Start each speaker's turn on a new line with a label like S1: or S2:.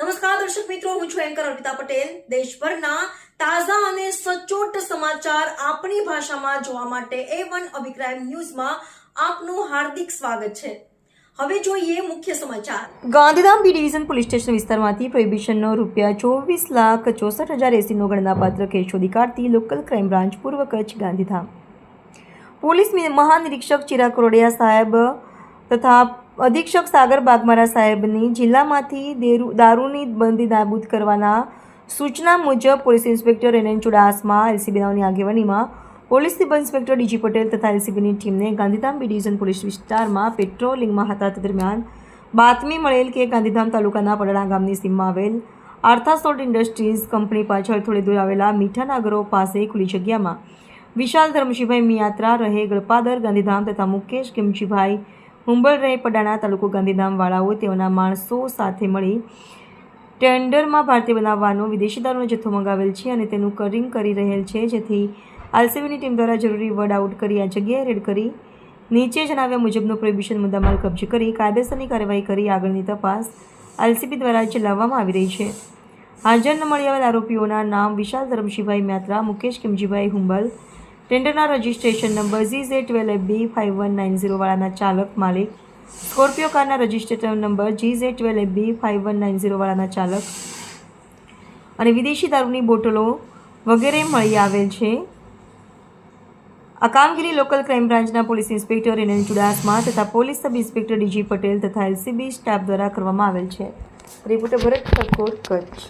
S1: નમસ્કાર, દર્શક મિત્રો, હું છું એન્કર અર્પિતા પટેલ. દેશભરના તાજા અને સચોટ સમાચાર આપણી ભાષામાં જોવા માટે એ વન અભિપ્રાય ન્યૂઝમાં આપનું હાર્દિક સ્વાગત છે. હવે જોઈએ મુખ્ય સમાચાર. Gandhidham B division police station વિસ્તારમાંથી પ્રોહિબિશનનો રૂપિયા ચોવીસ લાખ ચોસઠ હજાર એસીનો ગણનાપાત્ર કેસ શોધી કાઢતી લોકલ ક્રાઇમ બ્રાન્ચ પૂર્વ કચ્છ ગાંધીધામ. પોલીસ મહાનિરીક્ષક ચિરાગ કોરડિયા સાહેબ તથા અધિક્ષક સાગર બાગમારા સાહેબની જિલ્લામાંથી દેરુ દારૂની બંદી નાબૂદ કરવાના સૂચના મુજબ police inspector N N Chudasama એલસીબીની આગેવાનીમાં police sub inspector DG Patel તથા એલસીબીની ટીમને ગાંધીધામ બી ડિવિઝન પોલીસ વિસ્તારમાં પેટ્રોલિંગમાં હતા તે દરમિયાન બાતમી મળેલ કે ગાંધીધામ તાલુકાના પડડા ગામની સીમમાં આવેલ આર્થા સોલ્ટ ઇન્ડસ્ટ્રીઝ કંપની પાછળ થોડી દૂર આવેલા મીઠાના ઘરો પાસે ખુલ્લી જગ્યામાં વિશાલ ધર્મશીભાઈ મિયાત્રા રહે ગળપાદર ગાંધીધામ તથા મુકેશ કિમજીભાઈ હુંબળ રહે પડાણા તાલુકો ગાંધીધામ વાળાઓ તેઓના માણસો સાથે મળી ટેન્ડરમાં ભારતીય બનાવવાનો વિદેશી દારૂનો જથ્થો મંગાવેલ છે અને તેનું કરિંગ કરી રહેલ છે. જેથી આલસીબીની ટીમ દ્વારા જરૂરી વર્ડ આઉટ કરી આ જગ્યાએ રેડ કરી. નીચે જણાવ્યા મુજબનો પ્રોહિબિશન મુદ્દામાલ કબજે કરી કાયદેસરની કાર્યવાહી કરી આગળની તપાસ આલસીબી દ્વારા ચલાવવામાં આવી રહી છે. હાજર ન મળી આવેલ આરોપીઓના નામ Vishal Dharamshibhai Myatra Mukesh Kimjibhai Humbal ટેન્ડરના registration number G J twelve B five one nine ઝીરોવાળાના ચાલક માલિક, સ્કોર્પિયો કારના registration number G J twelve B five one nine ઝીરોવાળાના ચાલક અને વિદેશી દારૂની બોટલો વગેરે મળી આવેલ છે. આ કામગીરી લોકલ ક્રાઇમ બ્રાન્ચના પોલીસ ઇન્સ્પેક્ટર એન ચુડાસમા તથા police sub inspector DG Patel તથા એલસીબી સ્ટાફ દ્વારા કરવામાં આવેલ છે. રિપોર્ટર ભરત ઠાકોર, કચ્છ.